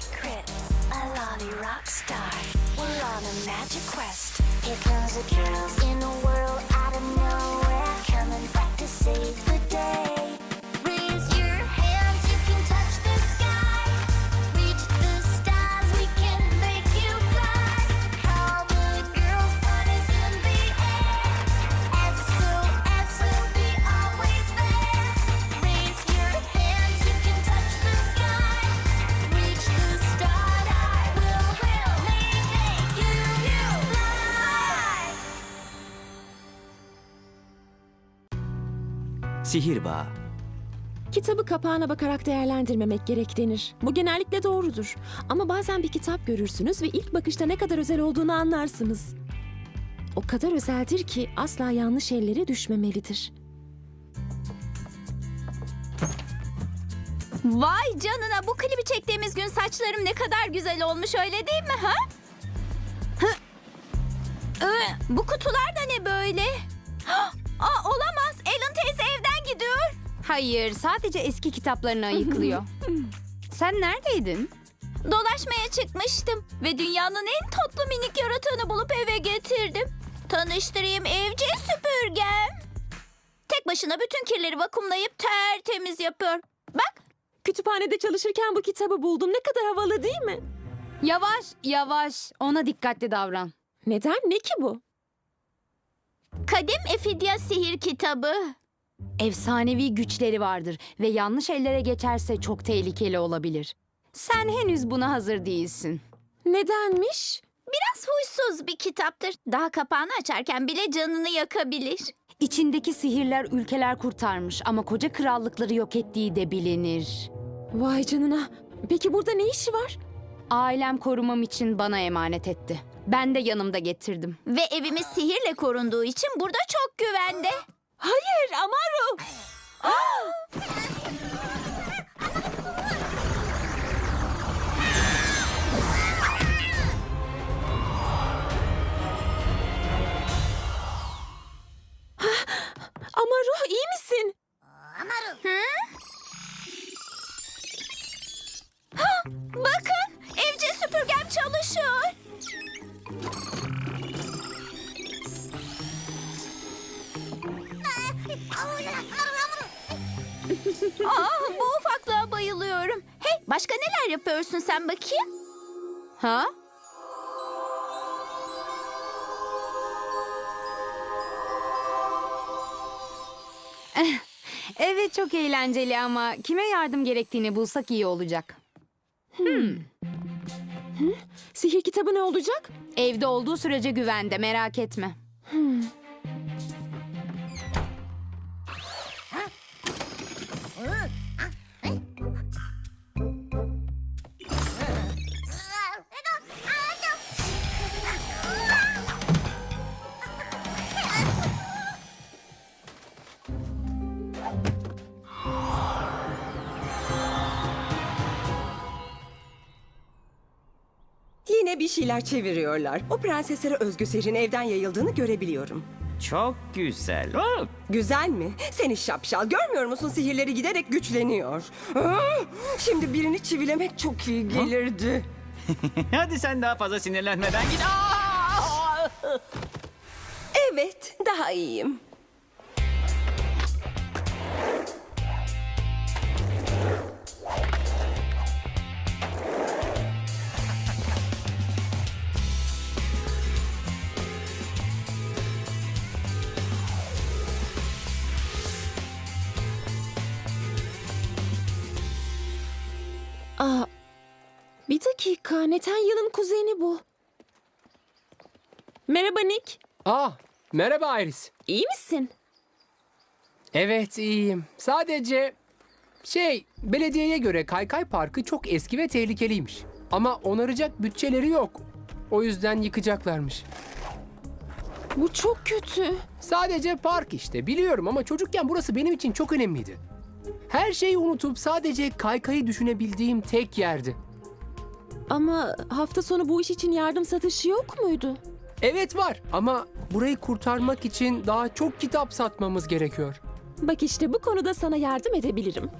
secrets. A lolly rock star. We're on a magic quest. Here comes the girls in a world out of nowhere. Coming back to save the day. Sihirbağ. Kitabı kapağına bakarak değerlendirmemek gerek denir. Bu genellikle doğrudur. Ama bazen bir kitap görürsünüz ve ilk bakışta ne kadar özel olduğunu anlarsınız. O kadar özeldir ki asla yanlış ellere düşmemelidir. Vay canına bu klibi çektiğimiz gün saçlarım ne kadar güzel olmuş öyle değil mi ha? Hı. Ee, bu kutular da ne böyle? Aa, olamaz. Gidiyor. Hayır, sadece eski kitaplarını ayıklıyor. Sen neredeydin? Dolaşmaya çıkmıştım ve dünyanın en tatlı minik yaratığını bulup eve getirdim. Tanıştırayım evcil süpürgem. Tek başına bütün kirleri vakumlayıp tertemiz yapıyor. Bak Kütüphanede çalışırken bu kitabı buldum. Ne kadar havalı değil mi? Yavaş, yavaş. Ona dikkatli davran. Neden? Ne ki bu? Kadim Efidya sihir kitabı. Efsanevi güçleri vardır ve yanlış ellere geçerse çok tehlikeli olabilir. Sen henüz buna hazır değilsin. Nedenmiş? Biraz huysuz bir kitaptır. Daha kapağını açarken bile canını yakabilir. İçindeki sihirler ülkeler kurtarmış ama koca krallıkları yok ettiği de bilinir. Vay canına. Peki burada ne işi var? Ailem korumam için bana emanet etti. Ben de yanımda getirdim. Ve evimiz sihirle korunduğu için burada çok güvende. Hayır Amaru. Amaru iyi misin? Bakın evcil süpürgem çalışıyor. Aa, bu ufaklığa bayılıyorum. Hey başka neler yapıyorsun sen bakayım? Ha? Eh, Evet çok eğlenceli ama kime yardım gerektiğini bulsak iyi olacak. Sihir kitabı ne olacak? Evde olduğu sürece güvende merak etme. Yine bir şeyler çeviriyorlar. O prenseslere özgü sihrin evden yayıldığını görebiliyorum. Çok güzel. Oh, Güzel mi? Seni şapşal. Görmüyor musun sihirleri giderek güçleniyor. Şimdi birini çivilemek çok iyi gelirdi. Hadi sen daha fazla sinirlenmeden git. Aa! Evet, daha iyiyim. Dakika. Netanyahu'nun kuzeni bu. Merhaba Nick. Ah, merhaba Iris. İyi misin? Evet, iyiyim. Sadece şey, belediyeye göre Kaykay Parkı çok eski ve tehlikeliymiş. Ama onaracak bütçeleri yok. O yüzden yıkacaklarmış. Bu çok kötü. Sadece park işte, biliyorum ama çocukken burası benim için çok önemliydi. Her şeyi unutup sadece kaykayı düşünebildiğim tek yerdi. Ama hafta sonu bu iş için yardım satışı yok muydu? Evet var ama burayı kurtarmak için daha çok kitap satmamız gerekiyor. Bak işte bu konuda sana yardım edebilirim.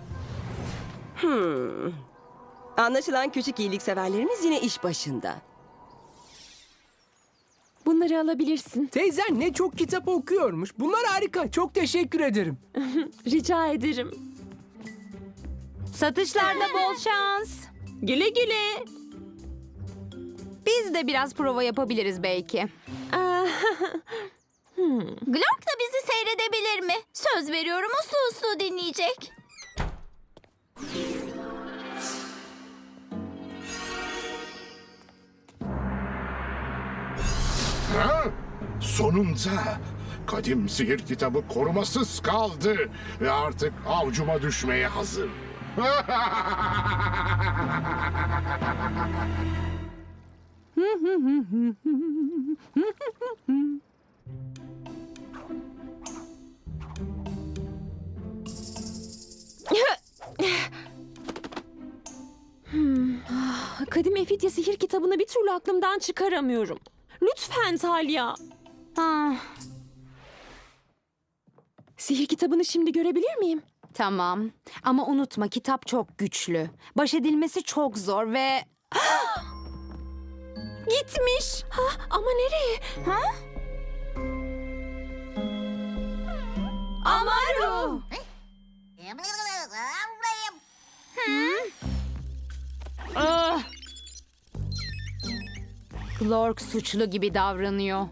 Anlaşılan küçük iyilikseverlerimiz yine iş başında. Bunları alabilirsin. Teyzen ne çok kitap okuyormuş. Bunlar harika. Çok teşekkür ederim. Rica ederim. Satışlarda bol şans. Güle güle. Biz de biraz prova yapabiliriz belki. Aa, Glork da bizi seyredebilir mi? Söz veriyorum uslu uslu dinleyecek. Ha? Sonunda kadim sihir kitabı korumasız kaldı ve artık avcuma düşmeye hazır. Kadim Efitya sihir kitabını bir türlü aklımdan çıkaramıyorum. Lütfen Talya. Ah, Sihir kitabını şimdi görebilir miyim? tamam. Ama unutma kitap çok güçlü. Baş edilmesi çok zor ve... Gitmiş. Ha, ama nereye? Amaru. Glork suçlu gibi davranıyor.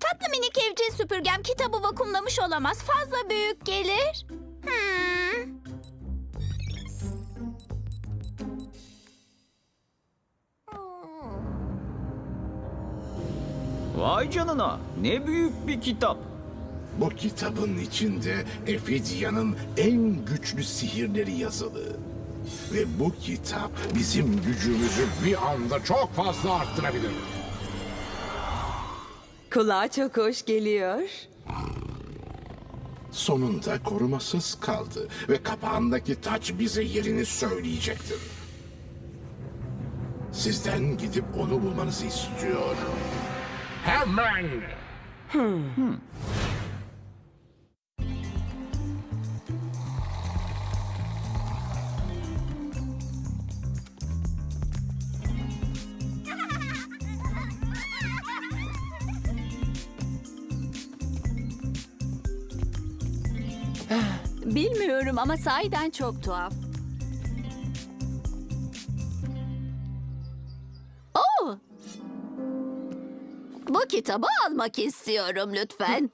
Tatlı minik evcil süpürgem kitabı vakumlamış olamaz. Fazla büyük gelir. Hmm. Vay canına. Ne büyük bir kitap. Bu kitabın içinde Efidya'nın en güçlü sihirleri yazılı. Ve bu kitap bizim gücümüzü bir anda çok fazla arttırabilir. Kulağa çok hoş geliyor. Sonunda korumasız kaldı ve kapağındaki taç bize yerini söyleyecektir. Sizden gidip onu bulmanızı istiyor. Hemen! Bilmiyorum ama sahiden çok tuhaf. Kitabı almak istiyorum lütfen.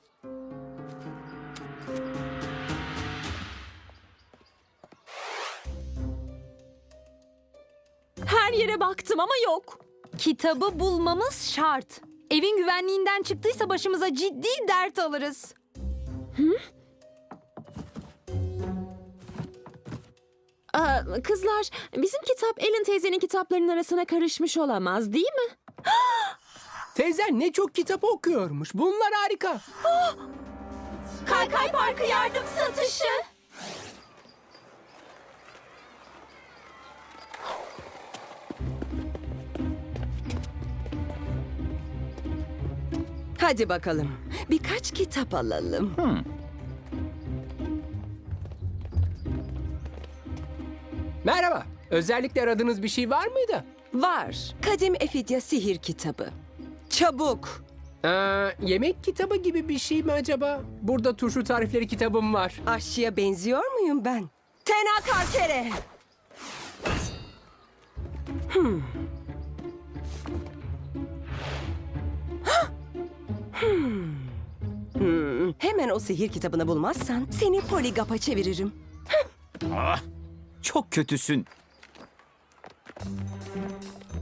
Her yere baktım ama yok. Kitabı bulmamız şart. Evin güvenliğinden çıktıysa başımıza ciddi dert alırız. Aa, kızlar, bizim kitap Ellen teyzenin kitaplarının arasına karışmış olamaz değil mi? Teyzen ne çok kitap okuyormuş. Bunlar harika. Kaykay Parkı yardım satışı. Hadi bakalım. Birkaç kitap alalım. Merhaba. Özellikle aradığınız bir şey var mıydı? Var. Kadim Efidya sihir kitabı. Çabuk. Ee, yemek kitabı gibi bir şey mi acaba? Burada turşu tarifleri kitabım var. Aşçıya benziyor muyum ben? Tenakar kere. Hmm. Hmm. Hmm. Hemen o sihir kitabını bulmazsan seni poligapa çeviririm. Ah, çok kötüsün.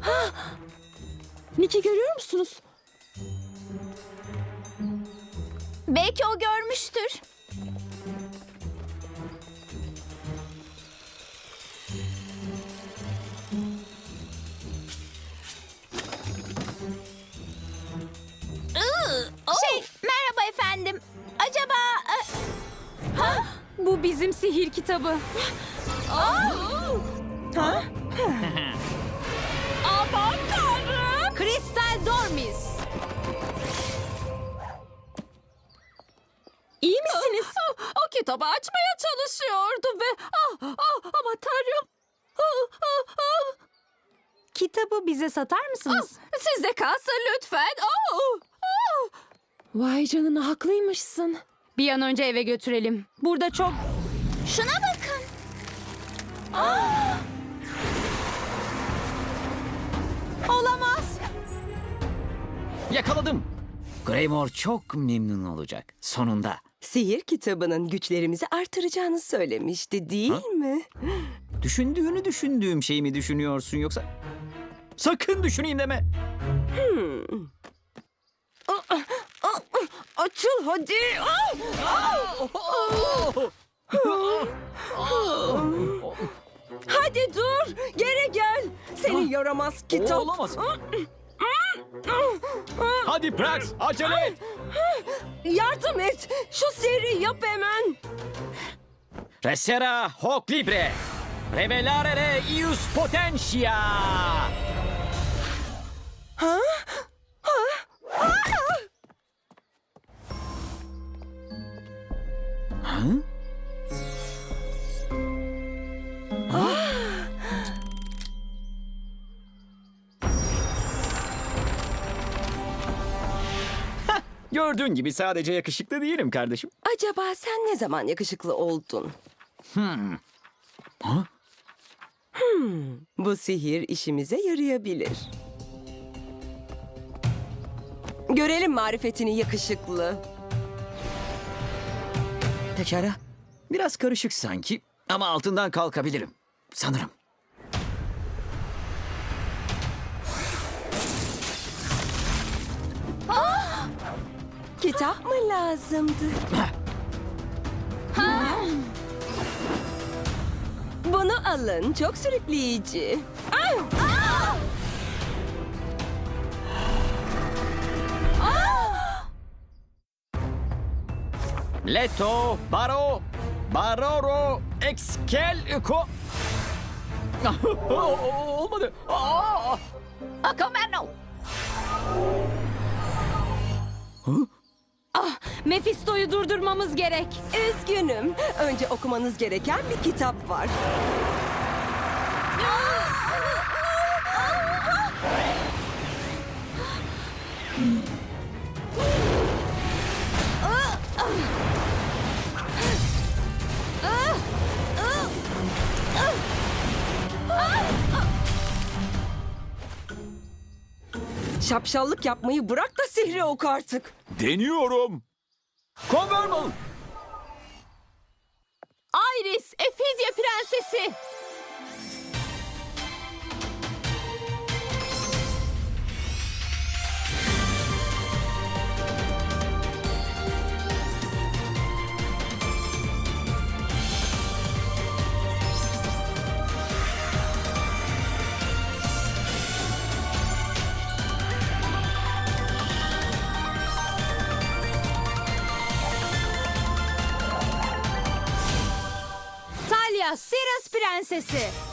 Nick'i görüyor musunuz? Belki o görmüştür. Şey, merhaba efendim. Acaba... e, Bu bizim sihir kitabı. Aman tanrım. Kristal Dormis. İyi misiniz? O kitabı açmaya çalışıyordu ve... Ah, ah, aman tanrım. Ah, ah, kitabı bize satar mısınız? Sizde kalsın lütfen. Oo. Vay canına haklıymışsın. Bir an önce eve götürelim. Burada çok... Şuna bakın. Olamaz. Yakaladım. Greymore çok memnun olacak. Sonunda. Sihir kitabının güçlerimizi artıracağını söylemişti değil mi? Düşündüğünü düşündüğüm şeyi mi düşünüyorsun yoksa? Sakın düşüneyim deme. Açıl hadi. Hadi dur. Geri gel. Seni yaramaz kitap. Olamaz. Hadi Prax acele et. Yardım et. Şu sihri yap hemen. Resera hoc libre. Revelare ius potentia. Ha? Gördüğün gibi sadece yakışıklı değilim kardeşim. Acaba sen ne zaman yakışıklı oldun? Hmm. Bu sihir işimize yarayabilir. Görelim marifetini yakışıklı. Pekala. Biraz karışık sanki ama altından kalkabilirim. Sanırım. Kitap mı lazımdı? Bunu alın. Çok sürükleyici. Ah! Leto, Baro, Baroro, Exkel, Ko... Olmadı. Aa! Akomerno. Mephisto'yu durdurmamız gerek. Üzgünüm. Önce okumanız gereken bir kitap var. Şapşallık yapmayı bırak da sihri oku artık. Deniyorum. Convermal. Iris, Efizya prensesi. Sirius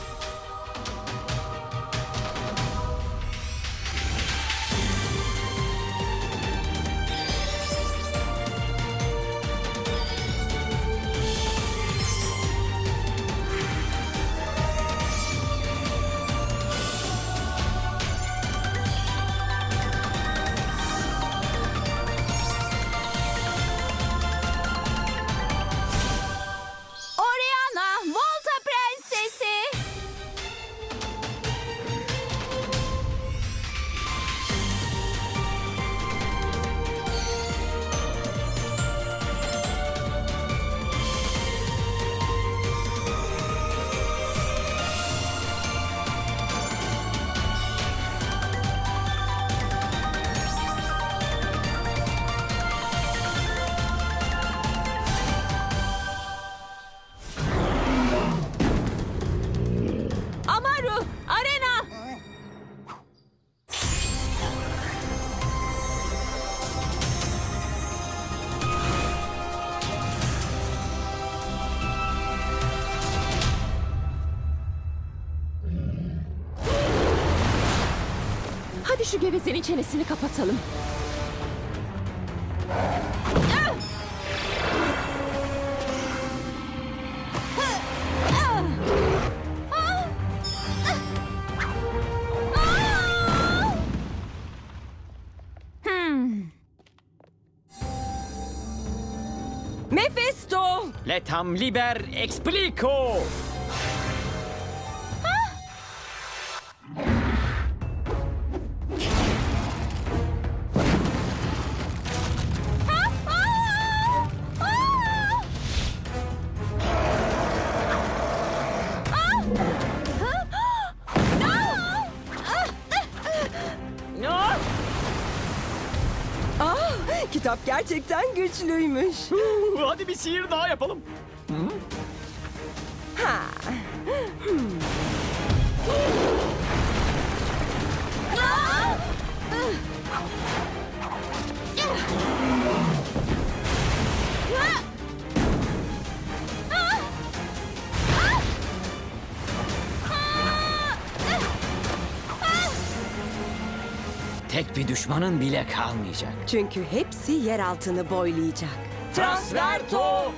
şu gevezenin çenesini kapatalım. Hmm. Mephisto! Letam liber explico! Güçlüymüş. Hadi bir sihir daha yapalım. Bir düşmanın bile kalmayacak. Çünkü hepsi yer altını boylayacak. Transverto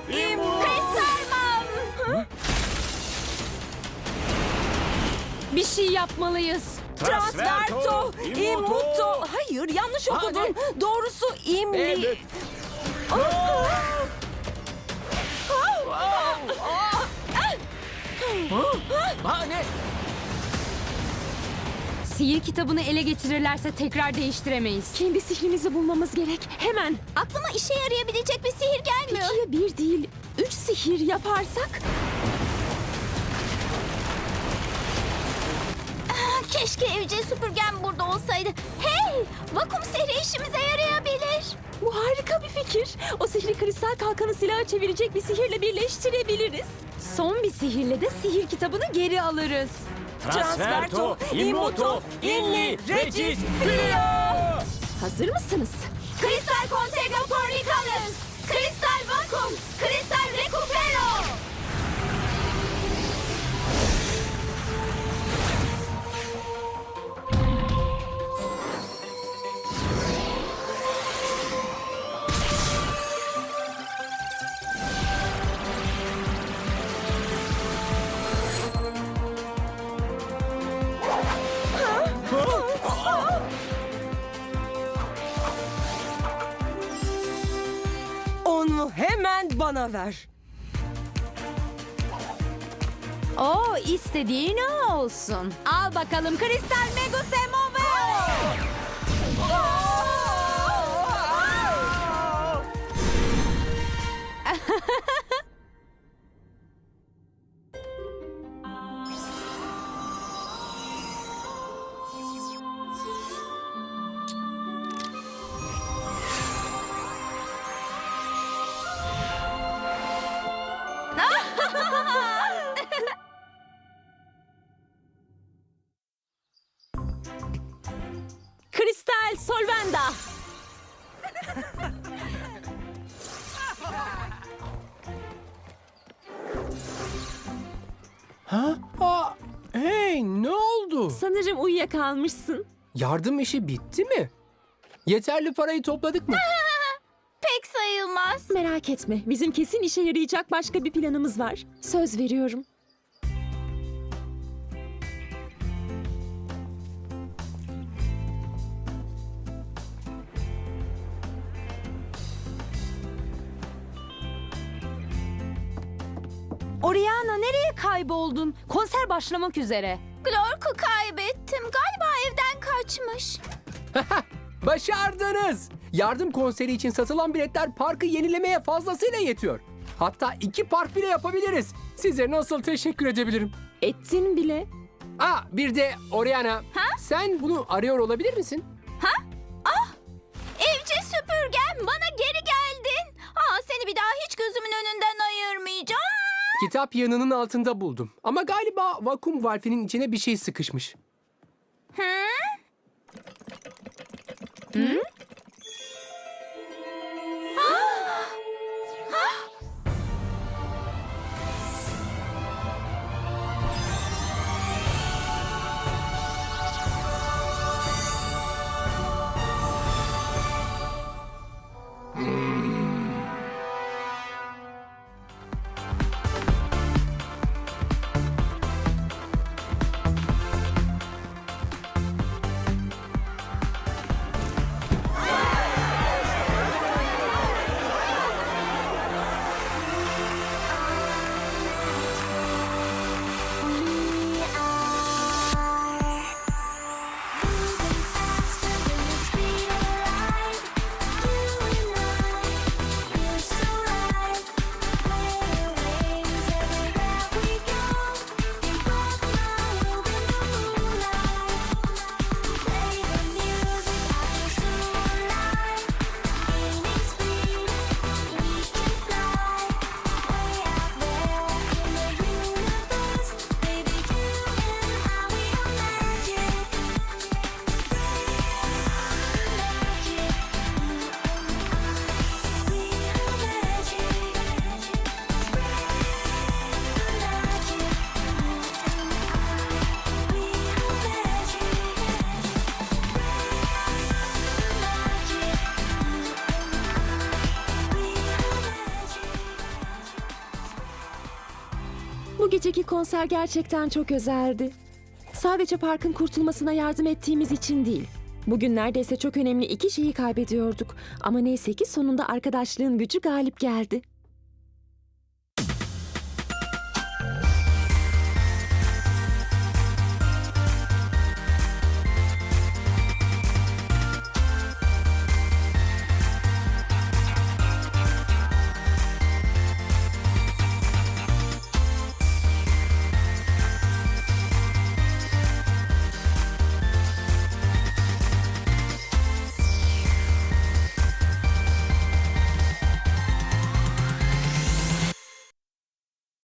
Bir şey yapmalıyız. Transverto immuto. Hayır yanlış okudun. Doğrusu imli. Evet. Ha ne? Sihir kitabını ele geçirirlerse tekrar değiştiremeyiz. Kendi sihrimizi bulmamız gerek. Hemen. Aklıma işe yarayabilecek bir sihir gelmiyor. İkiye bir değil, üç sihir yaparsak... Keşke evcil süpürgem burada olsaydı. Hey! Vakum sihri işimize yarayabilir. Bu harika bir fikir. O sihri kristal kalkanı silaha çevirecek bir sihirle birleştirebiliriz. Son bir sihirle de sihir kitabını geri alırız. Transverto immuto illi regis Hazır mısınız? Kristal Contegno Pornicalus. Ver. Oo istediğin olsun. Al bakalım Kristal Megusemove. Sanırım uyuyakalmışsın. Yardım işi bitti mi? Yeterli parayı topladık mı? Pek sayılmaz. Merak etme, bizim kesin işe yarayacak başka bir planımız var. Söz veriyorum. Oriana nereye kayboldun? Konser başlamak üzere. Glork'u kaybettim. Galiba evden kaçmış. Başardınız. Yardım konseri için satılan biletler parkı yenilemeye fazlasıyla yetiyor. Hatta iki park bile yapabiliriz. Size nasıl teşekkür edebilirim? Ettin bile. Aa bir de Oriana. Sen bunu arıyor olabilir misin? Evcil süpürgem bana geri geldin. Aa, seni bir daha hiç gözümün önünden ayırmayacağım. Kitap yanının altında buldum. Ama galiba vakum valfinin içine bir şey sıkışmış. Geceki konser gerçekten çok özeldi. Sadece parkın kurtulmasına yardım ettiğimiz için değil. Bugün neredeyse çok önemli iki şeyi kaybediyorduk. Ama neyse ki sonunda arkadaşlığın gücü galip geldi.